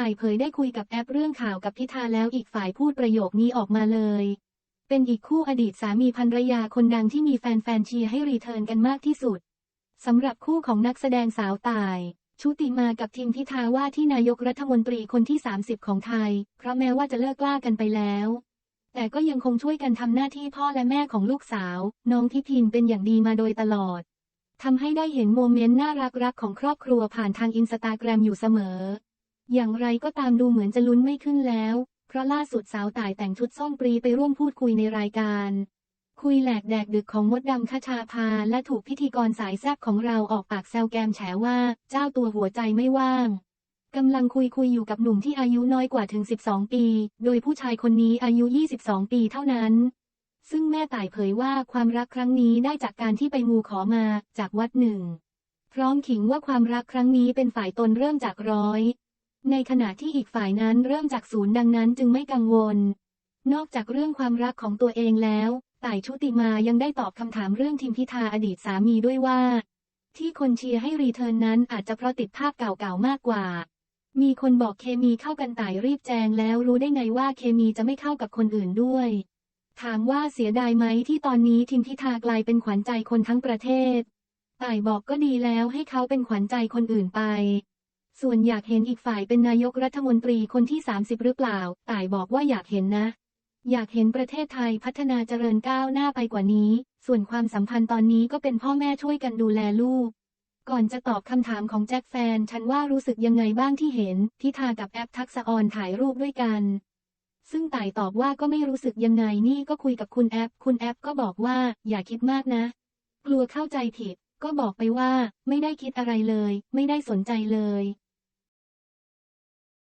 ต่ายเผยได้คุยกับแอปเรื่องข่าวกับพิธาแล้วอีกฝ่ายพูดประโยคนี้ออกมาเลย เป็นอีกคู่อดีตสามีภรรยาคนดังที่มีแฟนๆเชียร์ให้รีเทิร์นกันมากที่สุดสำหรับคู่ของนักแสดงสาวต่าย ชุติมากับทิมพิธาว่าที่นายกรัฐมนตรีคนที่ 30 ของไทย เพราะแม้ว่าจะเลิกล่ากันไปแล้ว แต่ก็ยังคงช่วยกันทำหน้าที่พ่อและแม่ของลูกสาว น้องทิพิมเป็นอย่างดีมาโดยตลอดทำให้ได้เห็นโมเมนต์น่ารักๆของครอบครัวผ่านทางอินสตาแกรมอยู่เสมอ อย่างไรก็ตามดูเหมือนจะลุ้นไม่ขึ้นแล้ว เพราะล่าสุดสาวต่ายแต่งชุดส้มปรีไปร่วมพูดคุยในรายการ คุยแหลกแดกดึกของมดดำคชาพา และถูกพิธีกรสายแซบของเราออกปากแซวแกมแฉว่า เจ้าตัวหัวใจไม่ว่างกำลังคุยคุยอยู่กับหนุ่มที่อายุน้อยกว่าถึง 12 ปี โดยผู้ชายคนนี้อายุ 22 ปีเท่านั้น ซึ่งแม่ต่ายเผยว่าความรักครั้งนี้ได้จากการที่ไปมูขอมาจากวัดหนึ่ง พร้อมขิงว่าความรักครั้งนี้เป็นฝ่ายตนเริ่มจากร้อย ในขณะที่อีกฝ่ายนั้นเริ่มจากศูนย์ดังนั้นจึงไม่กังวล นอกจากเรื่องความรักของตัวเองแล้ว ต่ายชุติมายังได้ตอบคำถามเรื่องทิมพิธาอดีตสามีด้วยว่า ที่คนเชียร์ให้รีเทิร์นนั้นอาจจะเพราะติดภาพเก่าๆมากกว่า มีคนบอกเคมีเข้ากันต่ายรีบแจงแล้วรู้ได้ไงว่าเคมีจะไม่เข้ากับคนอื่นด้วย ถามว่าเสียดายไหมที่ตอนนี้ทิมพิธากลายเป็นขวัญใจคนทั้งประเทศต่ายบอกก็ดีแล้วให้เขาเป็นขวัญใจคนอื่นไป ส่วนอยากเห็นอีกฝ่ายเป็นนายกรัฐมนตรีคนที่ 30 หรือเปล่า ต่ายบอกว่าอยากเห็นนะ อยากเห็นประเทศไทยพัฒนาเจริญก้าวหน้าไปกว่านี้ ส่วนความสัมพันธ์ตอนนี้ก็เป็นพ่อแม่ช่วยกันดูแลลูก ก่อนจะตอบคำถามของแจ็คแฟน ฉันว่ารู้สึกยังไงบ้างที่เห็นพิธากับแอปทักษออนถ่ายรูปด้วยกัน ซึ่งต่ายตอบว่าก็ไม่รู้สึกยังไงนี่ก็คุยกับคุณแอป คุณแอปก็บอกว่า อย่าคิดมากนะ กลัวเข้าใจผิดก็บอกไปว่า ไม่ได้คิดอะไรเลย ไม่ได้สนใจเลย